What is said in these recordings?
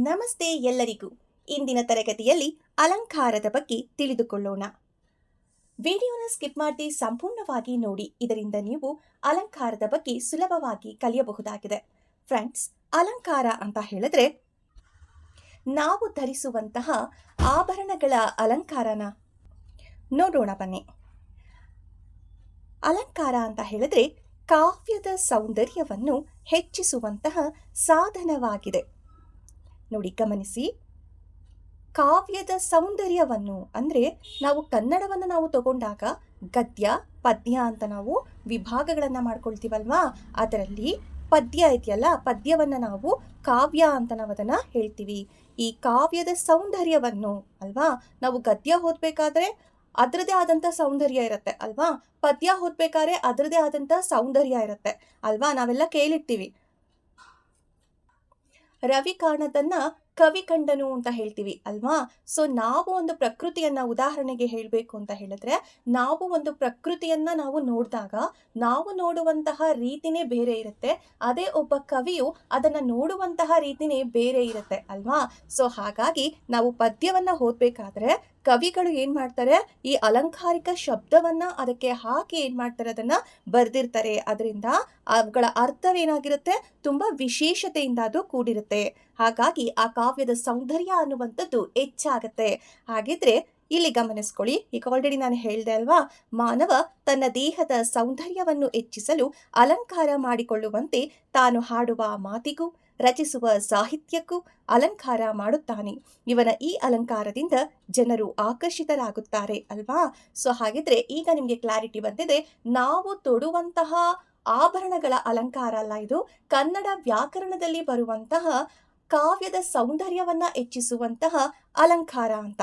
ನಮಸ್ತೆ ಎಲ್ಲರಿಗೂ. ಇಂದಿನ ತರಗತಿಯಲ್ಲಿ ಅಲಂಕಾರದ ಬಗ್ಗೆ ತಿಳಿದುಕೊಳ್ಳೋಣ. ವಿಡಿಯೋನ ಸ್ಕಿಪ್ ಮಾಡದೆ ಸಂಪೂರ್ಣವಾಗಿ ನೋಡಿ. ಇದರಿಂದ ನೀವು ಅಲಂಕಾರದ ಬಗ್ಗೆ ಸುಲಭವಾಗಿ ಕಲಿಯಬಹುದಾಗಿದೆ. ಫ್ರೆಂಡ್ಸ್, ಅಲಂಕಾರ ಅಂತ ಹೇಳಿದ್ರೆ ನಾವು ಧರಿಸುವಂತಹ ಆಭರಣಗಳ ಅಲಂಕಾರನ. ನೋಡೋಣ ಬನ್ನಿ. ಅಲಂಕಾರ ಅಂತ ಹೇಳಿದ್ರೆ ಕಾವ್ಯದ ಸೌಂದರ್ಯವನ್ನು ಹೆಚ್ಚಿಸುವಂತಹ ಸಾಧನವಾಗಿದೆ. ನೋಡಿ ಗಮನಿಸಿ. ಕಾವ್ಯದ ಸೌಂದರ್ಯವನ್ನು ಅಂದರೆ ನಾವು ಕನ್ನಡವನ್ನು ನಾವು ತಗೊಂಡಾಗ ಗದ್ಯ, ಪದ್ಯ ಅಂತ ನಾವು ವಿಭಾಗಗಳನ್ನು ಮಾಡ್ಕೊಳ್ತೀವಲ್ವಾ? ಅದರಲ್ಲಿ ಪದ್ಯ ಇದೆಯಲ್ಲ ಪದ್ಯವನ್ನು ನಾವು ಕಾವ್ಯ ಅಂತ ನಾವು ಅದನ್ನು ಹೇಳ್ತೀವಿ. ಈ ಕಾವ್ಯದ ಸೌಂದರ್ಯವನ್ನು ಅಲ್ವಾ? ನಾವು ಗದ್ಯ ಓದಬೇಕಾದ್ರೆ ಅದರದೇ ಆದಂಥ ಸೌಂದರ್ಯ ಇರುತ್ತೆ ಅಲ್ವಾ? ಪದ್ಯ ಓದ್ಬೇಕಾದ್ರೆ ಅದರದೇ ಆದಂಥ ಸೌಂದರ್ಯ ಇರುತ್ತೆ ಅಲ್ವಾ? ನಾವೆಲ್ಲ ಕೇಳಿರ್ತೀವಿ. ರವಿ ಕಾಣದನ್ನ ಕವಿ ಕಂಡನು ಅಂತ ಹೇಳ್ತೀವಿ ಅಲ್ವಾ? ಸೊ ನಾವು ಒಂದು ಪ್ರಕೃತಿಯನ್ನ ಉದಾಹರಣೆಗೆ ಹೇಳಬೇಕು ಅಂತ ಹೇಳಿದ್ರೆ, ನಾವು ಒಂದು ಪ್ರಕೃತಿಯನ್ನ ನಾವು ನೋಡಿದಾಗ, ನಾವು ನೋಡುವಂತಹ ರೀತಿನೇ ಬೇರೆ ಇರುತ್ತೆ. ಅದೇ ಒಬ್ಬ ಕವಿಯು ಅದನ್ನ ನೋಡುವಂತಹ ರೀತಿನೇ ಬೇರೆ ಇರುತ್ತೆ ಅಲ್ವಾ? ಸೊ ಹಾಗಾಗಿ ನಾವು ಪದ್ಯವನ್ನ ಓದ್ಬೇಕಾದ್ರೆ, ಕವಿಗಳು ಏನ್ ಮಾಡ್ತಾರೆ, ಈ ಅಲಂಕಾರಿಕ ಶಬ್ದವನ್ನ ಅದಕ್ಕೆ ಹಾಕಿ ಏನ್ ಮಾಡ್ತಾರೆ, ಅದನ್ನ ಬರ್ದಿರ್ತಾರೆ. ಅದರಿಂದ ಅವುಗಳ ಅರ್ಥವೇನಾಗಿರುತ್ತೆ? ತುಂಬಾ ವಿಶೇಷತೆಯಿಂದ ಅದು ಕೂಡಿರುತ್ತೆ. ಹಾಗಾಗಿ ಆ ಕಾವ್ಯದ ಸೌಂದರ್ಯ ಅನ್ನುವಂಥದ್ದು ಹೆಚ್ಚಾಗತ್ತೆ. ಹಾಗಿದ್ರೆ ಇಲ್ಲಿ ಗಮನಿಸ್ಕೊಳ್ಳಿ. ಈಗ ಆಲ್ರೆಡಿ ನಾನು ಹೇಳಿದೆ ಅಲ್ವಾ? ಮಾನವ ತನ್ನ ದೇಹದ ಸೌಂದರ್ಯವನ್ನು ಹೆಚ್ಚಿಸಲು ಅಲಂಕಾರ ಮಾಡಿಕೊಳ್ಳುವಂತೆ ತಾನು ಹಾಡುವ ಮಾತಿಗೂ, ರಚಿಸುವ ಸಾಹಿತ್ಯಕ್ಕೂ ಅಲಂಕಾರ ಮಾಡುತ್ತಾನೆ. ಇವನ ಈ ಅಲಂಕಾರದಿಂದ ಜನರು ಆಕರ್ಷಿತರಾಗುತ್ತಾರೆ ಅಲ್ವಾ? ಸೊ ಹಾಗಿದ್ರೆ ಈಗ ನಿಮಗೆ ಕ್ಲಾರಿಟಿ ಬಂದಿದೆ. ನಾವು ತೊಡುವಂತಹ ಆಭರಣಗಳ ಅಲಂಕಾರ ಅಲ್ಲ ಇದು. ಕನ್ನಡ ವ್ಯಾಕರಣದಲ್ಲಿ ಬರುವಂತಹ ಕಾವ್ಯದ ಸೌಂದರ್ಯವನ್ನ ಹೆಚ್ಚಿಸುವಂತಹ ಅಲಂಕಾರ ಅಂತ.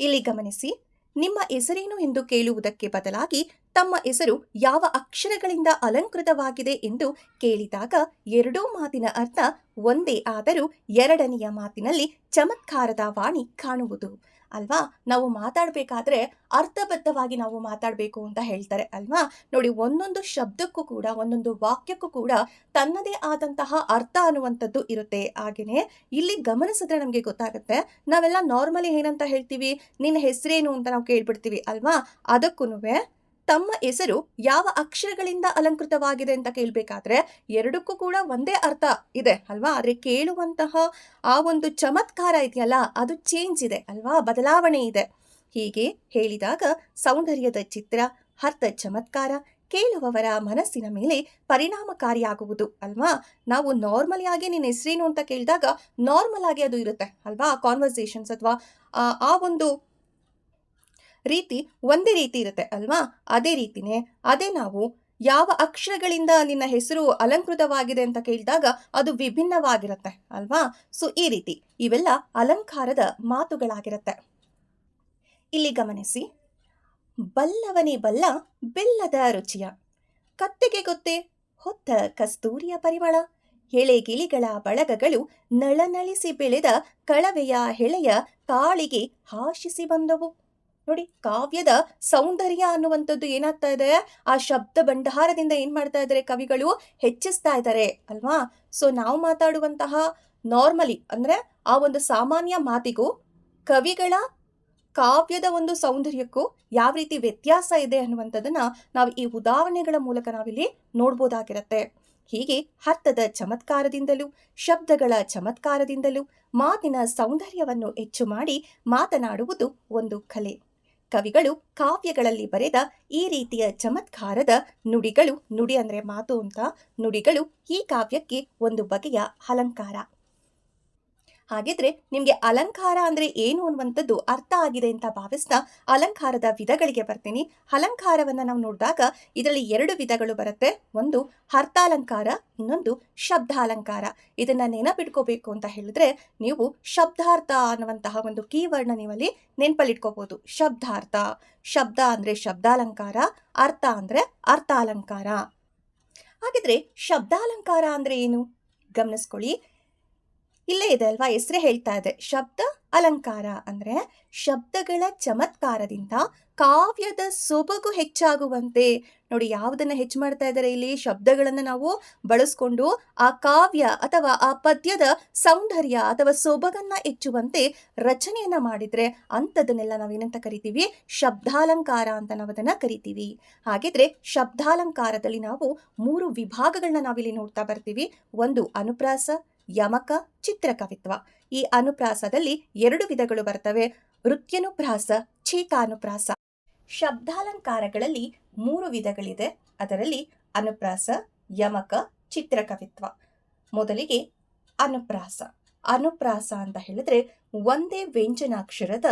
ಇಲ್ಲಿ ಗಮನಿಸಿ, ನಿಮ್ಮ ಹೆಸರೇನು ಎಂದು ಕೇಳುವುದಕ್ಕೆ ಬದಲಾಗಿ ತಮ್ಮ ಹೆಸರು ಯಾವ ಅಕ್ಷರಗಳಿಂದ ಅಲಂಕೃತವಾಗಿದೆ ಎಂದು ಕೇಳಿದಾಗ ಎರಡೂ ಮಾತಿನ ಅರ್ಥ ಒಂದೇ ಆದರೂ ಎರಡನೆಯ ಮಾತಿನಲ್ಲಿ ಚಮತ್ಕಾರದ ವಾಣಿ ಕಾಣುವುದು. ಅಲ್ವಾ? ನಾವು ಮಾತಾಡಬೇಕಾದ್ರೆ ಅರ್ಥಬದ್ಧವಾಗಿ ನಾವು ಮಾತಾಡಬೇಕು ಅಂತ ಹೇಳ್ತಾರೆ, ಅಲ್ವಾ? ನೋಡಿ, ಒಂದೊಂದು ಶಬ್ದಕ್ಕೂ ಕೂಡ, ಒಂದೊಂದು ವಾಕ್ಯಕ್ಕೂ ಕೂಡ ತನ್ನದೇ ಆದಂತಹ ಅರ್ಥ ಅನ್ನುವಂಥದ್ದು ಇರುತ್ತೆ. ಹಾಗೆಯೇ ಇಲ್ಲಿ ಗಮನಿಸಿದ್ರೆ ನಮಗೆ ಗೊತ್ತಾಗುತ್ತೆ, ನಾವೆಲ್ಲ ನಾರ್ಮಲಿ ಏನಂತ ಹೇಳ್ತೀವಿ? ನಿನ್ನ ಹೆಸರೇನು ಅಂತ ನಾವು ಕೇಳ್ಬಿಡ್ತೀವಿ, ಅಲ್ವಾ? ಅದಕ್ಕೂ ತಮ್ಮ ಹೆಸರು ಯಾವ ಅಕ್ಷರಗಳಿಂದ ಅಲಂಕೃತವಾಗಿದೆ ಅಂತ ಕೇಳಬೇಕಾದ್ರೆ ಎರಡಕ್ಕೂ ಕೂಡ ಒಂದೇ ಅರ್ಥ ಇದೆ, ಅಲ್ವಾ? ಆದರೆ ಕೇಳುವಂತಹ ಆ ಒಂದು ಚಮತ್ಕಾರ ಇದೆಯಲ್ಲ, ಅದು ಚೇಂಜ್ ಇದೆ, ಅಲ್ವಾ? ಬದಲಾವಣೆ ಇದೆ. ಹೀಗೆ ಹೇಳಿದಾಗ ಸೌಂದರ್ಯದ ಚಿತ್ರ, ಅರ್ಥ ಚಮತ್ಕಾರ ಕೇಳುವವರ ಮನಸ್ಸಿನ ಮೇಲೆ ಪರಿಣಾಮಕಾರಿಯಾಗುವುದು, ಅಲ್ವಾ? ನಾವು ನಾರ್ಮಲ್ ಆಗಿ ನಿನ್ನ ಹೆಸರೇನು ಅಂತ ಕೇಳಿದಾಗ ನಾರ್ಮಲ್ ಆಗಿ ಅದು ಇರುತ್ತೆ, ಅಲ್ವಾ? ಕಾನ್ವರ್ಸೇಷನ್ಸ್ ಅಥವಾ ಆ ಒಂದು ರೀತಿ ಒಂದೇ ರೀತಿ ಇರುತ್ತೆ, ಅಲ್ವಾ? ಅದೇ ರೀತಿನೇ ಅದೇ ನಾವು ಯಾವ ಅಕ್ಷರಗಳಿಂದ ನಿನ್ನ ಹೆಸರು ಅಲಂಕೃತವಾಗಿದೆ ಅಂತ ಕೇಳಿದಾಗ ಅದು ವಿಭಿನ್ನವಾಗಿರುತ್ತೆ, ಅಲ್ವಾ? ಸೊ ಈ ರೀತಿ ಇವೆಲ್ಲ ಅಲಂಕಾರದ ಮಾತುಗಳಾಗಿರುತ್ತೆ. ಇಲ್ಲಿ ಗಮನಿಸಿ. ಬಲ್ಲವನೇ ಬಲ್ಲ ಬೆಲ್ಲದ ರುಚಿಯ. ಕತ್ತೆಗೆ ಗೊತ್ತೇ? ಹೊತ್ತ ಕಸ್ತೂರಿಯ ಪರಿಮಳ. ಎಳೆಗಿಳಿಗಳ ಬಳಗಗಳು ನಳನಳಿಸಿ ಬೆಳೆದ ಕಳವೆಯ ಹೆಳೆಯ ಕಾಳಿಗೆ ಹಾಶಿಸಿ ಬಂದವು. ನೋಡಿ, ಕಾವ್ಯದ ಸೌಂದರ್ಯ ಅನ್ನುವಂಥದ್ದು ಏನಾಗ್ತಾ ಇದೆ? ಆ ಶಬ್ದ ಭಂಡಾರದಿಂದ ಏನ್ ಮಾಡ್ತಾ ಇದ್ದಾರೆ ಕವಿಗಳು? ಹೆಚ್ಚಿಸ್ತಾ ಇದ್ದಾರೆ ಅಲ್ವಾ? ಸೊ ನಾವು ಮಾತಾಡುವಂತಹ ನಾರ್ಮಲಿ ಅಂದರೆ ಆ ಒಂದು ಸಾಮಾನ್ಯ ಮಾತಿಗೂ ಕವಿಗಳ ಕಾವ್ಯದ ಒಂದು ಸೌಂದರ್ಯಕ್ಕೂ ಯಾವ ರೀತಿ ವ್ಯತ್ಯಾಸ ಇದೆ ಅನ್ನುವಂಥದ್ದನ್ನ ನಾವು ಈ ಉದಾಹರಣೆಗಳ ಮೂಲಕ ನಾವಿಲ್ಲಿ ನೋಡ್ಬೋದಾಗಿರತ್ತೆ. ಹೀಗೆ ಅರ್ಥದ ಚಮತ್ಕಾರದಿಂದಲೂ, ಶಬ್ದಗಳ ಚಮತ್ಕಾರದಿಂದಲೂ ಮಾತಿನ ಸೌಂದರ್ಯವನ್ನು ಹೆಚ್ಚು ಮಾಡಿ ಮಾತನಾಡುವುದು ಒಂದು ಕಲೆ. ಕವಿಗಳು ಕಾವ್ಯಗಳಲ್ಲಿ ಬರೆದ ಈ ರೀತಿಯ ಚಮತ್ಕಾರದ ನುಡಿಗಳು ನುಡಿ ಅಂದರೆ ಮಾತು ಅಂತ ನುಡಿಗಳು ಈ ಕಾವ್ಯಕ್ಕೆ ಒಂದು ಬಗೆಯ ಅಲಂಕಾರ. ಹಾಗಿದ್ರೆ ನಿಮಗೆ ಅಲಂಕಾರ ಅಂದ್ರೆ ಏನು ಅನ್ನುವಂಥದ್ದು ಅರ್ಥ ಆಗಿದೆ ಅಂತ ಭಾವಿಸ್ತಾ ಅಲಂಕಾರದ ವಿಧಗಳಿಗೆ ಬರ್ತೀನಿ. ಅಲಂಕಾರವನ್ನು ನಾವು ನೋಡಿದಾಗ ಇದರಲ್ಲಿ ಎರಡು ವಿಧಗಳು ಬರುತ್ತೆ. ಒಂದು ಅರ್ಥಾಲಂಕಾರ, ಇನ್ನೊಂದು ಶಬ್ದಾಲಂಕಾರ. ಇದನ್ನ ನೆನಪಿಟ್ಕೋಬೇಕು ಅಂತ ಹೇಳಿದ್ರೆ ನೀವು ಶಬ್ದಾರ್ಥ ಅನ್ನುವಂತಹ ಒಂದು ಕೀವರ್ಡ್ನ ನೀವಲ್ಲಿ ನೆನಪಲ್ಲಿಟ್ಕೋಬಹುದು ಶಬ್ದಾರ್ಥ, ಶಬ್ದ ಅಂದ್ರೆ ಶಬ್ದಾಲಂಕಾರ, ಅರ್ಥ ಅಂದ್ರೆ ಅರ್ಥಾಲಂಕಾರ. ಹಾಗಿದ್ರೆ ಶಬ್ದಾಲಂಕಾರ ಅಂದ್ರೆ ಏನು? ಗಮನಿಸ್ಕೊಳ್ಳಿ. ಇಲ್ಲೇ ಇದೆ ಅಲ್ವಾ? ಹೆಸರೇ ಹೇಳ್ತಾ ಇದೆ. ಶಬ್ದ ಅಲಂಕಾರ ಅಂದ್ರೆ ಶಬ್ದಗಳ ಚಮತ್ಕಾರದಿಂದ ಕಾವ್ಯದ ಸೊಬಗು ಹೆಚ್ಚಾಗುವಂತೆ. ನೋಡಿ ಯಾವುದನ್ನ ಹೆಚ್ಚು ಮಾಡ್ತಾ ಇದ್ದಾರೆ ಇಲ್ಲಿ? ಶಬ್ದಗಳನ್ನು ನಾವು ಬಳಸ್ಕೊಂಡು ಆ ಕಾವ್ಯ ಅಥವಾ ಆ ಪದ್ಯದ ಸೌಂದರ್ಯ ಅಥವಾ ಸೊಬಗನ್ನು ಹೆಚ್ಚುವಂತೆ ರಚನೆಯನ್ನು ಮಾಡಿದರೆ ಅಂಥದನ್ನೆಲ್ಲ ನಾವೇನಂತ ಕರಿತೀವಿ? ಶಬ್ದಾಲಂಕಾರ ಅಂತ ನಾವು ಅದನ್ನ ಕರಿತೀವಿ. ಹಾಗಿದ್ರೆ ಶಬ್ದಾಲಂಕಾರದಲ್ಲಿ ನಾವು ಮೂರು ವಿಭಾಗಗಳನ್ನ ನಾವಿಲ್ಲಿ ನೋಡ್ತಾ ಬರ್ತೀವಿ. ಒಂದು ಅನುಪ್ರಾಸ ಯಮಕ, ಚಿತ್ರಕವಿತ್ವ ಈ ಅನುಪ್ರಾಸದಲ್ಲಿ ಎರಡು ವಿಧಗಳು ಬರ್ತವೆ. ವೃತ್ಯನುಪ್ರಾಸ ಚೀಕಾನುಪ್ರಾಸ ಶಬ್ದಾಲಂಕಾರಗಳಲ್ಲಿ ಮೂರು ವಿಧಗಳಿದೆ. ಅದರಲ್ಲಿ ಅನುಪ್ರಾಸ, ಯಮಕ, ಚಿತ್ರಕವಿತ್ವ. ಮೊದಲಿಗೆ ಅನುಪ್ರಾಸ. ಅನುಪ್ರಾಸ ಅಂತ ಹೇಳಿದ್ರೆ ಒಂದೇ ವ್ಯಂಜನಾಕ್ಷರದ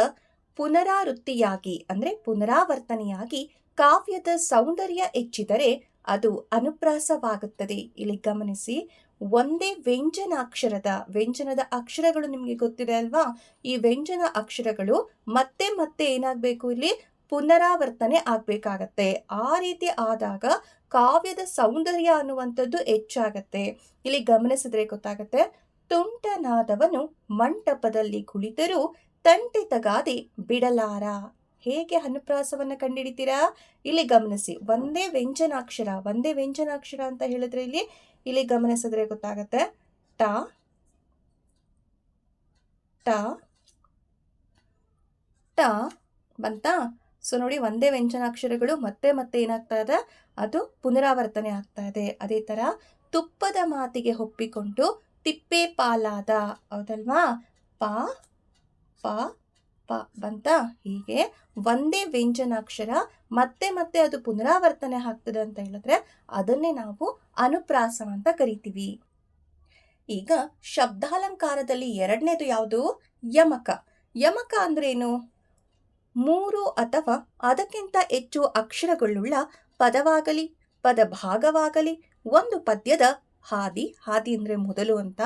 ಪುನರಾವೃತ್ತಿಯಾಗಿ, ಅಂದ್ರೆ ಪುನರಾವರ್ತನೆಯಾಗಿ ಕಾವ್ಯದ ಸೌಂದರ್ಯ ಹೆಚ್ಚಿದರೆ ಅದು ಅನುಪ್ರಾಸವಾಗುತ್ತದೆ. ಇಲ್ಲಿ ಗಮನಿಸಿ ಒಂದೇ ವ್ಯಂಜನಾಕ್ಷರದ ವ್ಯಂಜನದ ಅಕ್ಷರಗಳು ನಿಮಗೆ ಗೊತ್ತಿದೆ ಅಲ್ವಾ? ಈ ವ್ಯಂಜನ ಅಕ್ಷರಗಳು ಮತ್ತೆ ಮತ್ತೆ ಏನಾಗಬೇಕು ಇಲ್ಲಿ? ಪುನರಾವರ್ತನೆ ಆಗಬೇಕಾಗತ್ತೆ. ಆ ರೀತಿ ಆದಾಗ ಕಾವ್ಯದ ಸೌಂದರ್ಯ ಅನ್ನುವಂಥದ್ದು ಹೆಚ್ಚಾಗತ್ತೆ. ಇಲ್ಲಿ ಗಮನಿಸಿದ್ರೆ ಗೊತ್ತಾಗತ್ತೆ. ತುಂಟನಾದವನು ಮಂಟಪದಲ್ಲಿ ಕುಳಿತರೂ ತಂಟೆ ತಗಾದಿ ಬಿಡಲಾರ. ಹೇಗೆ ಅನುಪ್ರಾಸವನ್ನು ಕಂಡುಹಿಡಿತೀರಾ ಇಲ್ಲಿ ಗಮನಿಸಿ. ಒಂದೇ ವ್ಯಂಜನಾಕ್ಷರ ಒಂದೇ ವ್ಯಂಜನಾಕ್ಷರ ಅಂತ ಹೇಳಿದ್ರೆ ಇಲ್ಲಿ ಇಲ್ಲಿ ಗಮನಿಸಿದ್ರೆ ಗೊತ್ತಾಗತ್ತೆ. ಟ ಟ ಟ ಬಂತಾ? ಸೊ ನೋಡಿ ಒಂದೇ ವ್ಯಂಜನಾಕ್ಷರಗಳು ಮತ್ತೆ ಮತ್ತೆ ಏನಾಗ್ತಾ ಇದೆ? ಅದು ಪುನರಾವರ್ತನೆ ಆಗ್ತಾ ಇದೆ. ಅದೇ ತರ ತುಪ್ಪದ ಮಾತಿಗೆ ಒಪ್ಪಿಕೊಂಡು ತಿಪ್ಪೆ ಪಾಲಾದ. ಹೌದಲ್ವಾ? ಪ ಪ ಪ ಬಂತ? ಹೀಗೆ ಒಂದೇ ವ್ಯಂಜನಾಕ್ಷರ, ಮತ್ತೆ ಮತ್ತೆ ಅದು ಪುನರಾವರ್ತನೆ ಆಗ್ತದೆ ಅಂತ ಹೇಳಿದ್ರೆ ಅದನ್ನೇ ನಾವು ಅನುಪ್ರಾಸ ಅಂತ ಕರಿತೀವಿ. ಈಗ ಶಬ್ದಾಲಂಕಾರದಲ್ಲಿ ಎರಡನೇದು ಯಾವುದು? ಯಮಕ. ಯಮಕ ಅಂದ್ರೇನು? ಮೂರು ಅಥವಾ ಅದಕ್ಕಿಂತ ಹೆಚ್ಚು ಅಕ್ಷರಗಳುಳ್ಳ ಪದವಾಗಲಿ, ಪದಭಾಗವಾಗಲಿ, ಒಂದು ಪದ್ಯದ ಹಾದಿ ಹಾದಿ ಅಂದರೆ ಮೊದಲು ಅಂತ,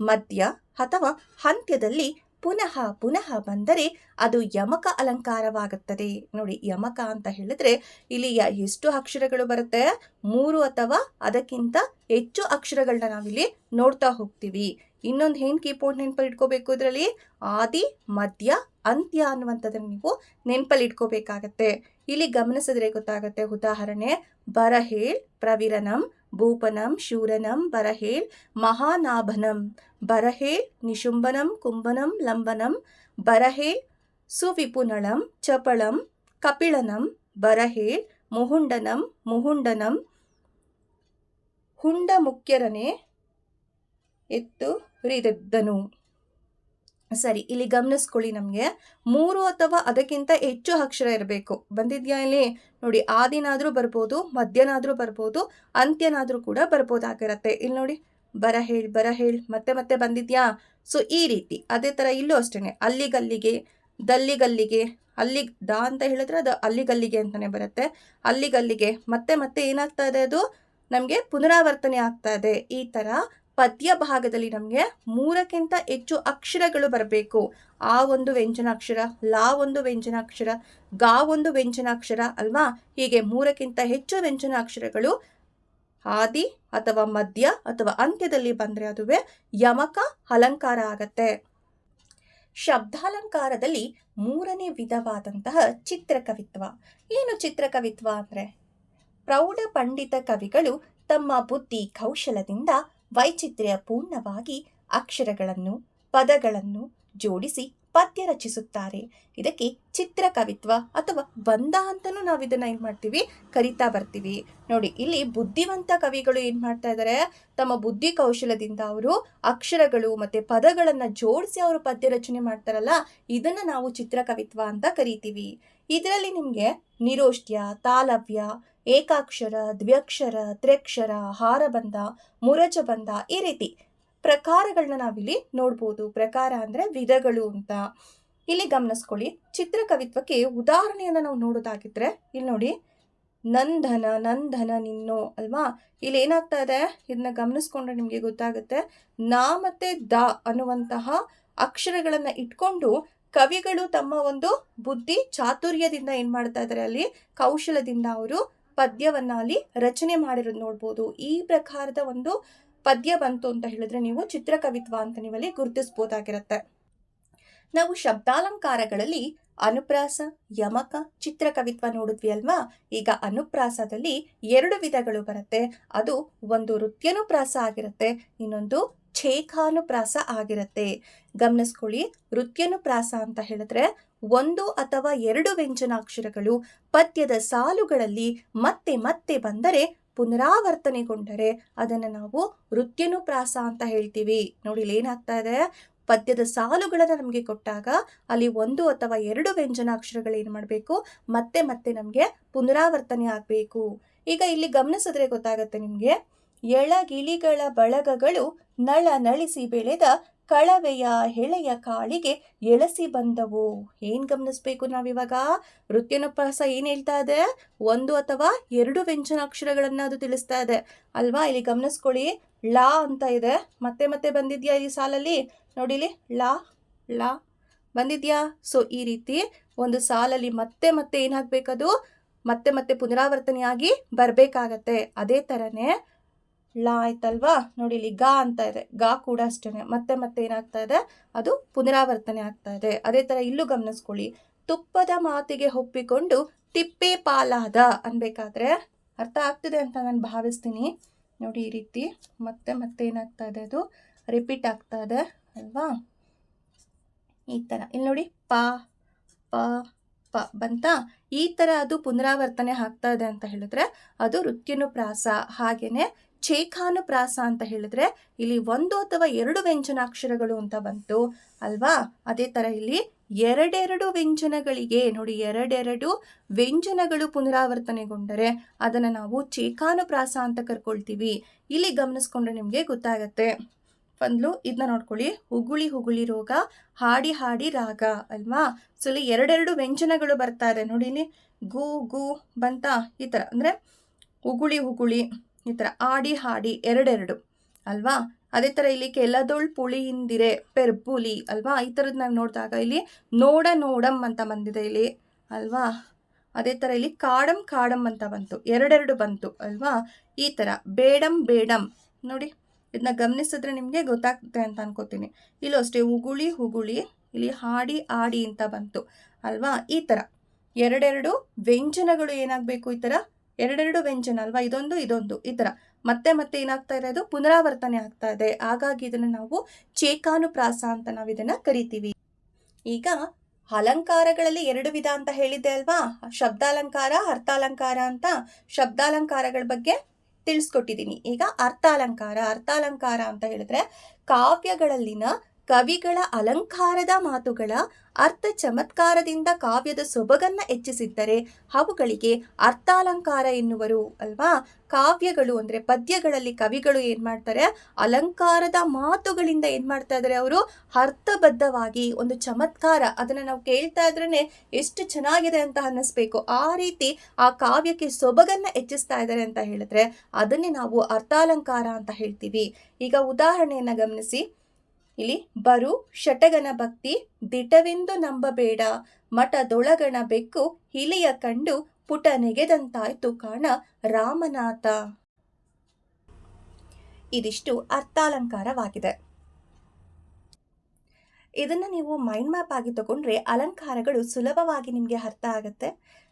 ಮಧ್ಯ ಅಥವಾ ಅಂತ್ಯದಲ್ಲಿ ಪುನಃ ಪುನಃ ಬಂದರೆ ಅದು ಯಮಕ ಅಲಂಕಾರವಾಗುತ್ತದೆ. ನೋಡಿ, ಯಮಕ ಅಂತ ಹೇಳಿದ್ರೆ ಇಲ್ಲಿ ಎಷ್ಟು ಅಕ್ಷರಗಳು ಬರುತ್ತೆ? ಮೂರು ಅಥವಾ ಅದಕ್ಕಿಂತ ಹೆಚ್ಚು ಅಕ್ಷರಗಳನ್ನ ನಾವಿಲ್ಲಿ ನೋಡ್ತಾ ಹೋಗ್ತೀವಿ. ಇನ್ನೊಂದು ಏನ್ ಕೀಪೋರ್ಡ್ ನೆನಪಲ್ಲಿ ಇಟ್ಕೋಬೇಕು ಇದರಲ್ಲಿ? ಆದಿ, ಮಧ್ಯ, ಅಂತ್ಯ ಅನ್ನುವಂಥದ್ದನ್ನು ನೀವು ನೆನಪಲ್ಲಿ ಇಟ್ಕೋಬೇಕಾಗತ್ತೆ. ಇಲ್ಲಿ ಗಮನಿಸಿದ್ರೆ ಗೊತ್ತಾಗುತ್ತೆ. ಉದಾಹರಣೆ, ಬರಹೇಳ್, ಪ್ರವಿರನಂ ಭೂಪನಂ, ಶೂರನಂ, ಬರಹೇಲ್, ಮಹಾನಾಭನಂ. ಬರಹೇಲ್ ನಿಶುಂಬನಂ ಕುಂಭನಂ, ಲಂಬನಂ. ಬರಹೇಲ್, ಸುವಿಪುನಳಂ, ಚಪಳಂ, ಕಪಿಳನಂ. ಬರಹೇಲ್, ಮುಹುಂಡನಂ ಮುಹುಂಡನಂ. ಹುಂಡ ಮುಖ್ಯರನೆ ಎತ್ತು ಹೃದದ್ದನು ಸರಿ, ಇಲ್ಲಿ ಗಮನಿಸ್ಕೊಳ್ಳಿ ನಮಗೆ. ಮೂರು ಅಥವಾ ಅದಕ್ಕಿಂತ ಹೆಚ್ಚು ಅಕ್ಷರ ಇರಬೇಕು. ಬಂದಿದ್ಯಾ ಇಲ್ಲಿ? ನೋಡಿ, ಆದಿನಾದರೂ ಬರ್ಬೋದು, ಮಧ್ಯನಾದರೂ ಬರ್ಬೋದು, ಅಂತ್ಯನಾದರೂ ಕೂಡ ಬರ್ಬೋದಾಗಿರತ್ತೆ. ಇಲ್ಲಿ ನೋಡಿ, ಬರ ಹೇಳ್ ಬರ ಹೇಳ್, ಮತ್ತೆ ಮತ್ತೆ ಬಂದಿದ್ಯಾ? ಸೊ ಈ ರೀತಿ. ಅದೇ ಥರ ಇಲ್ಲೂ ಅಷ್ಟೇ ಅಲ್ಲಿಗಲ್ಲಿಗೆ, ದಲ್ಲಿಗಲ್ಲಿಗೆ ಅಲ್ಲಿ ದ ಅಂತ ಹೇಳಿದ್ರೆ ಅದು ಅಲ್ಲಿಗಲ್ಲಿಗೆ ಅಂತಲೇ ಬರುತ್ತೆ. ಅಲ್ಲಿಗಲ್ಲಿಗೆ, ಮತ್ತೆ ಮತ್ತೆ ಏನಾಗ್ತಾ ಇದೆ ಅದು? ನಮಗೆ ಪುನರಾವರ್ತನೆ ಆಗ್ತಾ ಇದೆ. ಈ ಥರ ಪದ್ಯ ಭಾಗದಲ್ಲಿ ನಮಗೆ ಮೂರಕ್ಕಿಂತ ಹೆಚ್ಚು ಅಕ್ಷರಗಳು ಬರಬೇಕು. ಆ ಒಂದು ವ್ಯಂಜನಾಕ್ಷರ ಲಾ ಒಂದು ವ್ಯಂಜನಾಕ್ಷರ ಗಾ ಒಂದು ವ್ಯಂಜನಾಕ್ಷರ ಅಲ್ವಾ? ಹೀಗೆ ಮೂರಕ್ಕಿಂತ ಹೆಚ್ಚು ವ್ಯಂಜನಾಕ್ಷರಗಳು ಆದಿ ಅಥವಾ ಮಧ್ಯ ಅಥವಾ ಅಂತ್ಯದಲ್ಲಿ ಬಂದರೆ ಅದುವೇ ಯಮಕ, ಅಲಂಕಾರ ಆಗತ್ತೆ. ಶಬ್ದಾಲಂಕಾರದಲ್ಲಿ ಮೂರನೇ ವಿಧವಾದಂತಹ ಚಿತ್ರಕವಿತ್ವ. ಏನು ಚಿತ್ರಕವಿತ್ವ ಅಂದರೆ? ಪ್ರೌಢ ಪಂಡಿತ ಕವಿಗಳು ತಮ್ಮ ಬುದ್ಧಿ ಕೌಶಲದಿಂದ ವೈಚಿತ್ರ್ಯ ಪೂರ್ಣವಾಗಿ ಅಕ್ಷರಗಳನ್ನು, ಪದಗಳನ್ನು ಜೋಡಿಸಿ ಪದ್ಯ ರಚಿಸುತ್ತಾರೆ. ಇದಕ್ಕೆ ಚಿತ್ರಕವಿತ್ವ ಅಥವಾ ಬಂಧ ಅಂತಲೂ ನಾವು ಇದನ್ನ ಏನು ಮಾಡ್ತೀವಿ, ಕರಿತಾ ಬರ್ತೀವಿ. ನೋಡಿ, ಇಲ್ಲಿ ಬುದ್ಧಿವಂತ ಕವಿಗಳು ಏನು ಮಾಡ್ತಾ ಇದ್ದಾರೆ ತಮ್ಮ ಬುದ್ಧಿ ಕೌಶಲದಿಂದ ಅವರು ಅಕ್ಷರಗಳು ಮತ್ತೆ ಪದಗಳನ್ನು ಜೋಡಿಸಿ ಅವರು ಪದ್ಯ ರಚನೆ ಮಾಡ್ತಾರಲ್ಲ, ಇದನ್ನ ನಾವು ಚಿತ್ರಕವಿತ್ವ ಅಂತ ಕರಿತೀವಿ. ಇದರಲ್ಲಿ ನಿಮಗೆ ನಿರೋಷ್ಟ್ಯ, ತಾಲವ್ಯ ಏಕಾಕ್ಷರ, ದ್ವ್ಯಕ್ಷರ, ತ್ರ್ಯಕ್ಷರ ಹಾರಬಂಧ ಮುರಜಬಂಧ ಈ ರೀತಿ ಪ್ರಕಾರಗಳನ್ನ ನಾವಿಲ್ಲಿ ನೋಡ್ಬೋದು. ಪ್ರಕಾರ ಅಂದರೆ ವಿಧಗಳು ಅಂತ. ಇಲ್ಲಿ ಗಮನಿಸ್ಕೊಳ್ಳಿ. ಚಿತ್ರಕವಿತ್ವಕ್ಕೆ ಉದಾಹರಣೆಯನ್ನು ನಾವು ನೋಡೋದಾಗಿದ್ರೆ, ಇಲ್ಲಿ ನೋಡಿ. ನಂದನ ನಂದನ ನಿನ್ನೋ, ಅಲ್ವಾ? ಇಲ್ಲಿ ಏನಾಗ್ತಾ ಇದೆ? ಇದನ್ನ ಗಮನಿಸ್ಕೊಂಡ್ರೆ ನಿಮಗೆ ಗೊತ್ತಾಗುತ್ತೆ. ನಾ ಮತ್ತೆ ದ ಅನ್ನುವಂತಹ ಅಕ್ಷರಗಳನ್ನು ಇಟ್ಕೊಂಡು ಕವಿಗಳು ತಮ್ಮ ಒಂದು ಬುದ್ಧಿ ಚಾತುರ್ಯದಿಂದ ಏನು ಮಾಡ್ತಾ ಇದಾರೆ ಅಲ್ಲಿ? ಕೌಶಲದಿಂದ ಅವರು ಪದ್ಯವನ್ನ ಅಲ್ಲಿ ರಚನೆ ಮಾಡಿರೋದು ನೋಡ್ಬೋದು. ಈ ಪ್ರಕಾರದ ಒಂದು ಪದ್ಯ ಬಂತು ಅಂತ ಹೇಳಿದ್ರೆ ನೀವು ಚಿತ್ರಕವಿತ್ವ ಅಂತ ನೀವಲ್ಲಿ ಗುರುತಿಸ್ಬೋದಾಗಿರುತ್ತೆ. ನಾವು ಶಬ್ದಾಲಂಕಾರಗಳಲ್ಲಿ ಅನುಪ್ರಾಸ, ಯಮಕ, ಚಿತ್ರಕವಿತ್ವ ನೋಡಿದ್ವಿ ಅಲ್ವಾ? ಈಗ ಅನುಪ್ರಾಸದಲ್ಲಿ ಎರಡು ವಿಧಗಳು ಬರುತ್ತೆ. ಅದು ಒಂದು ವೃತ್ಯನುಪ್ರಾಸ ಆಗಿರುತ್ತೆ, ಇನ್ನೊಂದು ಛೇಖಾನುಪ್ರಾಸ ಆಗಿರುತ್ತೆ. ಗಮನಿಸ್ಕೊಳ್ಳಿ ವೃತ್ಯನುಪ್ರಾಸ ಅಂತ ಹೇಳಿದ್ರೆ ಒಂದು ಅಥವಾ ಎರಡು ವ್ಯಂಜನಾಕ್ಷರಗಳು ಪದ್ಯದ ಸಾಲುಗಳಲ್ಲಿ ಮತ್ತೆ ಮತ್ತೆ ಬಂದರೆ ಪುನರಾವರ್ತನೆಗೊಂಡರೆ ಅದನ್ನು ನಾವು ವೃತ್ಯನುಪ್ರಾಸ ಅಂತ ಹೇಳ್ತೀವಿ. ನೋಡಿ, ಇಲ್ಲಿ ಏನಾಗ್ತಾ ಇದೆ? ಪದ್ಯದ ಸಾಲುಗಳನ್ನು ನಮಗೆ ಕೊಟ್ಟಾಗ ಅಲ್ಲಿ ಒಂದು ಅಥವಾ ಎರಡು ವ್ಯಂಜನಾಕ್ಷರಗಳು ಏನು ಮಾಡಬೇಕು? ಮತ್ತೆ ಮತ್ತೆ ನಮಗೆ ಪುನರಾವರ್ತನೆ ಆಗಬೇಕು. ಈಗ ಇಲ್ಲಿ ಗಮನಿಸಿದ್ರೆ ಗೊತ್ತಾಗುತ್ತೆ ನಿಮಗೆ. ಎಳಗಿಳಿಗಳ ಬಳಗಗಳು ನಳ ನಳಿಸಿ ಬೆಳೆದ ಕಳವೆಯ ಹೆಳೆಯ ಕಾಳಿಗೆ ಎಳಸಿ ಬಂದವು. ಏನ್ ಗಮನಿಸ್ಬೇಕು ನಾವಿವಾಗ? ವೃತ್ತಿಯನುಪ್ರಾಸ ಏನ್ ಹೇಳ್ತಾ ಇದೆ? ಒಂದು ಅಥವಾ ಎರಡು ವ್ಯಂಜನಾಕ್ಷರಗಳನ್ನ ಅದು ತಿಳಿಸ್ತಾ ಇದೆ. ಅಲ್ವಾ? ಇಲ್ಲಿ ಗಮನಿಸ್ಕೊಳ್ಳಿ. ಲಾ ಅಂತ ಇದೆ. ಮತ್ತೆ ಮತ್ತೆ ಬಂದಿದ್ಯಾ ಈ ಸಾಲಲ್ಲಿ? ನೋಡಿಲಿ. ಲಾ ಲಾ ಬಂದಿದ್ಯಾ? ಸೊ ಈ ರೀತಿ ಒಂದು ಸಾಲಲ್ಲಿ ಮತ್ತೆ ಮತ್ತೆ ಏನಾಗಬೇಕದು ಮತ್ತೆ ಮತ್ತೆ ಪುನರಾವರ್ತನೆಯಾಗಿ ಬರಬೇಕಾಗತ್ತೆ. ಅದೇ ಥರನೇ ಲಾ ಆಯ್ತಲ್ವಾ? ನೋಡಿ ಇಲ್ಲಿ ಗಾ ಅಂತ ಇದೆ. ಗ ಕೂಡ ಅಷ್ಟೇ ಮತ್ತೆ ಮತ್ತೆ ಏನಾಗ್ತಾ ಇದೆ? ಅದು ಪುನರಾವರ್ತನೆ ಆಗ್ತಾ ಇದೆ. ಅದೇ ಥರ ಇಲ್ಲೂ ಗಮನಿಸ್ಕೊಳ್ಳಿ. ತುಪ್ಪದ ಮಾತಿಗೆ ಒಪ್ಪಿಕೊಂಡು ತಿಪ್ಪೆ ಪಾಲಾದ ಅನ್ಬೇಕಾದ್ರೆ ಅರ್ಥ ಆಗ್ತಿದೆ ಅಂತ ನಾನು ಭಾವಿಸ್ತೀನಿ. ನೋಡಿ ಈ ರೀತಿ ಮತ್ತೆ ಮತ್ತೆ ಏನಾಗ್ತಾ ಇದೆ ಅದು? ರಿಪೀಟ್ ಆಗ್ತಾ ಇದೆ ಅಲ್ವಾ? ಈ ಥರ ಇಲ್ಲಿ ನೋಡಿ ಪ ಪ ಪ ಬಂತ? ಈ ಥರ ಅದು ಪುನರಾವರ್ತನೆ ಆಗ್ತಾ ಇದೆ ಅಂತ ಹೇಳಿದ್ರೆ ಅದು ವೃತ್ಯನುಪ್ರಾಸ ಹಾಗೇನೆ ಛೇಖಾನುಪ್ರಾಸ ಅಂತ ಹೇಳಿದ್ರೆ ಇಲ್ಲಿ ಒಂದು ಅಥವಾ ಎರಡು ವ್ಯಂಜನಾಕ್ಷರಗಳು ಅಂತ ಬಂತು, ಅಲ್ವಾ? ಅದೇ ಥರ ಇಲ್ಲಿ ಎರಡೆರಡು ವ್ಯಂಜನಗಳಿಗೆ, ನೋಡಿ ಎರಡೆರಡು ವ್ಯಂಜನಗಳು ಪುನರಾವರ್ತನೆಗೊಂಡರೆ ಅದನ್ನು ನಾವು ಚೇಕಾನುಪ್ರಾಸ ಅಂತ ಕರ್ಕೊಳ್ತೀವಿ. ಇಲ್ಲಿ ಗಮನಿಸ್ಕೊಂಡ್ರೆ ನಿಮಗೆ ಗೊತ್ತಾಗತ್ತೆ. ಬಂದ್ಲು ಇದನ್ನ ನೋಡ್ಕೊಳ್ಳಿ. ಹುಗುಳಿ ಹುಗುಳಿ ರೋಗ, ಹಾಡಿ ಹಾಡಿ ರಾಗ, ಅಲ್ವಾ? ಸೊ ಇಲ್ಲಿ ಎರಡೆರಡು ವ್ಯಂಜನಗಳು ಬರ್ತಾ ಇದೆ. ನೋಡಿ ಇಲ್ಲಿ ಗು ಗು ಬಂತ ಈ ಥರ ಅಂದರೆ ಉಗುಳಿ ಹುಗುಳಿ ಈ ಥರ ಆಡಿ ಹಾಡಿ ಎರಡೆರಡು, ಅಲ್ವಾ? ಅದೇ ಥರ ಇಲ್ಲಿ ಕೆಲದೊಳ್ ಪುಳಿಯಿಂದಿರೆ ಪೆರ್ಪುಲಿ, ಅಲ್ವಾ? ಈ ಥರದ್ದು ನಾವು ನೋಡಿದಾಗ ಇಲ್ಲಿ ನೋಡ ನೋಡಮ್ ಅಂತ ಬಂದಿದೆ ಇಲ್ಲಿ, ಅಲ್ವಾ? ಅದೇ ಥರ ಇಲ್ಲಿ ಕಾಡಂ ಕಾಡಂ ಅಂತ ಬಂತು, ಎರಡೆರಡು ಬಂತು, ಅಲ್ವಾ? ಈ ಥರ ಬೇಡಂ ಬೇಡಂ, ನೋಡಿ. ಇದನ್ನ ಗಮನಿಸಿದ್ರೆ ನಿಮಗೆ ಗೊತ್ತಾಗ್ತದೆ ಅಂತ ಅನ್ಕೋತೀನಿ. ಇಲ್ಲೂ ಅಷ್ಟೇ ಉಗುಳಿ ಹುಗುಳಿ, ಇಲ್ಲಿ ಹಾಡಿ ಆಡಿ ಅಂತ ಬಂತು, ಅಲ್ವಾ? ಈ ಥರ ಎರಡೆರಡು ವ್ಯಂಜನಗಳು ಏನಾಗಬೇಕು ಈ ಥರ ಎರಡೆರಡು ವ್ಯಂಜನ ಅಲ್ವಾ? ಇದೊಂದು ಇದೊಂದು, ಈ ಥರ ಮತ್ತೆ ಮತ್ತೆ ಏನಾಗ್ತಾ ಇರೋದು? ಪುನರಾವರ್ತನೆ ಆಗ್ತಾ ಇದೆ. ಹಾಗಾಗಿ ಇದನ್ನು ನಾವು ಚೇಕಾನುಪ್ರಾಸ ಅಂತ ನಾವು ಇದನ್ನ ಕರಿತೀವಿ. ಈಗ ಅಲಂಕಾರಗಳಲ್ಲಿ ಎರಡು ವಿಧ ಅಂತ ಹೇಳಿದ್ದೆ ಅಲ್ವಾ? ಶಬ್ದಾಲಂಕಾರ, ಅರ್ಥಾಲಂಕಾರ ಅಂತ ಶಬ್ದಾಲಂಕಾರಗಳ ಬಗ್ಗೆ ತಿಳಿಸ್ಕೊಟ್ಟಿದ್ದೀನಿ. ಈಗ ಅರ್ಥಾಲಂಕಾರ ಅರ್ಥಾಲಂಕಾರ ಅಂತ ಹೇಳಿದ್ರೆ ಕಾವ್ಯಗಳಲ್ಲಿನ ಕವಿಗಳ ಅಲಂಕಾರದ ಮಾತುಗಳ ಅರ್ಥ ಚಮತ್ಕಾರದಿಂದ ಕಾವ್ಯದ ಸೊಬಗನ್ನ ಹೆಚ್ಚಿಸಿದ್ದರೆ ಅವುಗಳಿಗೆ ಅರ್ಥಾಲಂಕಾರ ಎನ್ನುವರು ಅಲ್ವಾ? ಕಾವ್ಯಗಳು ಅಂದರೆ ಪದ್ಯಗಳಲ್ಲಿ ಕವಿಗಳು ಏನು ಮಾಡ್ತಾರೆ? ಅಲಂಕಾರದ ಮಾತುಗಳಿಂದ ಏನು ಮಾಡ್ತಾ ಇದ್ದಾರೆ ಅವರು? ಅರ್ಥಬದ್ಧವಾಗಿ ಒಂದು ಚಮತ್ಕಾರ ಅದನ್ನು ನಾವು ಕೇಳ್ತಾ ಇದ್ರೇ ಎಷ್ಟು ಚೆನ್ನಾಗಿದೆ ಅಂತ ಅನ್ನಿಸ್ಬೇಕು. ಆ ರೀತಿ ಆ ಕಾವ್ಯಕ್ಕೆ ಸೊಬಗನ್ನು ಹೆಚ್ಚಿಸ್ತಾ ಇದ್ದಾರೆ ಅಂತ ಹೇಳಿದ್ರೆ ಅದನ್ನೇ ನಾವು ಅರ್ಥಾಲಂಕಾರ ಅಂತ ಹೇಳ್ತೀವಿ. ಈಗ ಉದಾಹರಣೆಯನ್ನು ಗಮನಿಸಿ. ಇಲ್ಲಿ ಬರು ಶಟಗನ ಭಕ್ತಿ, ದಿಟವೆಂದು ನಂಬಬೇಡ, ಮಠದೊಳಗಣ ಬೆಕ್ಕು ಹಿಲಿಯ ಕಂಡು ಪುಟ ನೆಗೆದಂತಾಯ್ತು ಕಾಣ ರಾಮನಾಥ. ಇದಿಷ್ಟು ಅರ್ಥಾಲಂಕಾರವಾಗಿದೆ. ಇದನ್ನು ನೀವು ಮೈಂಡ್ ಮ್ಯಾಪ್ ಆಗಿ ತಗೊಂಡ್ರೆ ಅಲಂಕಾರಗಳು ಸುಲಭವಾಗಿ ನಿಮಗೆ ಅರ್ಥ ಆಗುತ್ತೆ.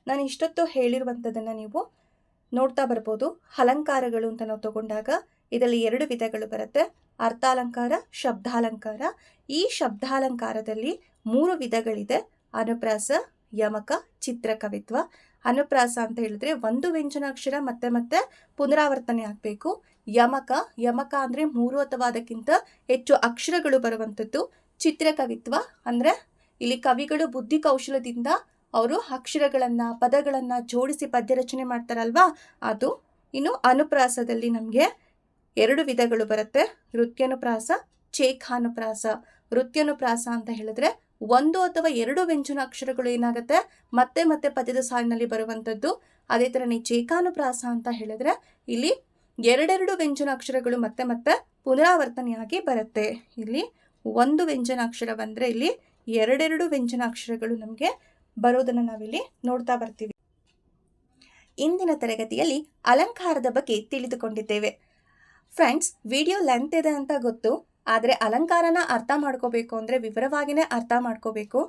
ನಾನು ಇಷ್ಟೊತ್ತು ಹೇಳಿರುವಂಥದ್ದನ್ನು ನೀವು ನೋಡ್ತಾ ಬರ್ಬೋದು. ಅಲಂಕಾರಗಳು ಅಂತ ನಾವು ತಗೊಂಡಾಗ ಇದರಲ್ಲಿ ಎರಡು ವಿಧಗಳು ಬರುತ್ತೆ. ಅರ್ಥಾಲಂಕಾರ, ಶಬ್ದಾಲಂಕಾರ. ಈ ಶಬ್ದಾಲಂಕಾರದಲ್ಲಿ ಮೂರು ವಿಧಗಳಿದೆ. ಅನುಪ್ರಾಸ, ಯಮಕ, ಚಿತ್ರಕವಿತ್ವ. ಅನುಪ್ರಾಸ ಅಂತ ಹೇಳಿದ್ರೆ ಒಂದು ವ್ಯಂಜನಾಕ್ಷರ ಮತ್ತೆ ಮತ್ತೆ ಪುನರಾವರ್ತನೆ ಆಗಬೇಕು. ಯಮಕ ಯಮಕ ಅಂದರೆ ಮೂರು ಅಥವಾ ಅದಕ್ಕಿಂತ ಹೆಚ್ಚು ಅಕ್ಷರಗಳು ಬರುವಂಥದ್ದು. ಚಿತ್ರಕವಿತ್ವ ಅಂದರೆ ಇಲ್ಲಿ ಕವಿಗಳು ಬುದ್ಧಿ ಕೌಶಲದಿಂದ ಅವರು ಅಕ್ಷರಗಳನ್ನು, ಪದಗಳನ್ನು ಜೋಡಿಸಿ ಪದ್ಯ ರಚನೆ ಮಾಡ್ತಾರಲ್ವಾ? ಅದು ಇನ್ನು ಅನುಪ್ರಾಸದಲ್ಲಿ ನಮಗೆ ಎರಡು ವಿಧಗಳು ಬರುತ್ತೆ. ನೃತ್ಯನುಪ್ರಾಸ ಚೇಖಾನುಪ್ರಾಸ ನೃತ್ಯನುಪ್ರಾಸ ಅಂತ ಹೇಳಿದ್ರೆ ಒಂದು ಅಥವಾ ಎರಡು ವ್ಯಂಜನ ಅಕ್ಷರಗಳು ಏನಾಗುತ್ತೆ? ಮತ್ತೆ ಮತ್ತೆ ಪದ್ಯದ ಸಾಲಿನಲ್ಲಿ ಬರುವಂಥದ್ದು. ಅದೇ ಥರನೇ ಚೇಕಾನುಪ್ರಾಸ ಅಂತ ಹೇಳಿದ್ರೆ ಇಲ್ಲಿ ಎರಡೆರಡು ವ್ಯಂಜನ ಅಕ್ಷರಗಳು ಮತ್ತೆ ಮತ್ತೆ ಪುನರಾವರ್ತನೆಯಾಗಿ ಬರುತ್ತೆ. ಇಲ್ಲಿ ಒಂದು ವ್ಯಂಜನ ಅಕ್ಷರ ಬಂದರೆ ಇಲ್ಲಿ ಎರಡೆರಡು ವ್ಯಂಜನ ಅಕ್ಷರಗಳು ನಮಗೆ ಬರೋದನ್ನು ನಾವಿಲ್ಲಿ ನೋಡ್ತಾ ಬರ್ತೀವಿ. ಇಂದಿನ ತರಗತಿಯಲ್ಲಿ ಅಲಂಕಾರದ ಬಗ್ಗೆ ತಿಳಿದುಕೊಂಡಿದ್ದೇವೆ. ಫ್ರೆಂಡ್ಸ್ ವಿಡಿಯೋ ಲೆಂತ್ ಇದೆ ಅಂತ ಗೊತ್ತು, ಆದರೆ ಅಲಂಕಾರನ ಅರ್ಥ ಮಾಡ್ಕೋಬೇಕು ಅಂದರೆ ವಿವರವಾಗಿಯೇ ಅರ್ಥ ಮಾಡ್ಕೋಬೇಕು.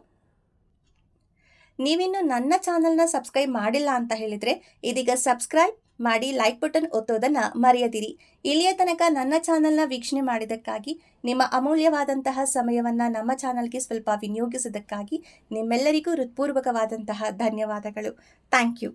ನೀವಿನ್ನು ನನ್ನ ಚಾನಲ್ನ ಸಬ್ಸ್ಕ್ರೈಬ್ ಮಾಡಿಲ್ಲ ಅಂತ ಹೇಳಿದರೆ ಇದೀಗ ಸಬ್ಸ್ಕ್ರೈಬ್ ಮಾಡಿ ಲೈಕ್ ಬಟನ್ ಒತ್ತೋದನ್ನು ಮರೆಯದಿರಿ. ಇಲ್ಲಿಯ ತನಕ ನನ್ನ ಚಾನಲ್ನ ವೀಕ್ಷಣೆ ಮಾಡಿದ್ದಕ್ಕಾಗಿ, ನಿಮ್ಮ ಅಮೂಲ್ಯವಾದಂತಹ ಸಮಯವನ್ನು ನಮ್ಮ ಚಾನಲ್ಗೆ ಸ್ವಲ್ಪ ವಿನಿಯೋಗಿಸಿದ್ದಕ್ಕಾಗಿ ನಿಮ್ಮೆಲ್ಲರಿಗೂ ಹೃತ್ಪೂರ್ವಕವಾದಂತಹ ಧನ್ಯವಾದಗಳು. Thank you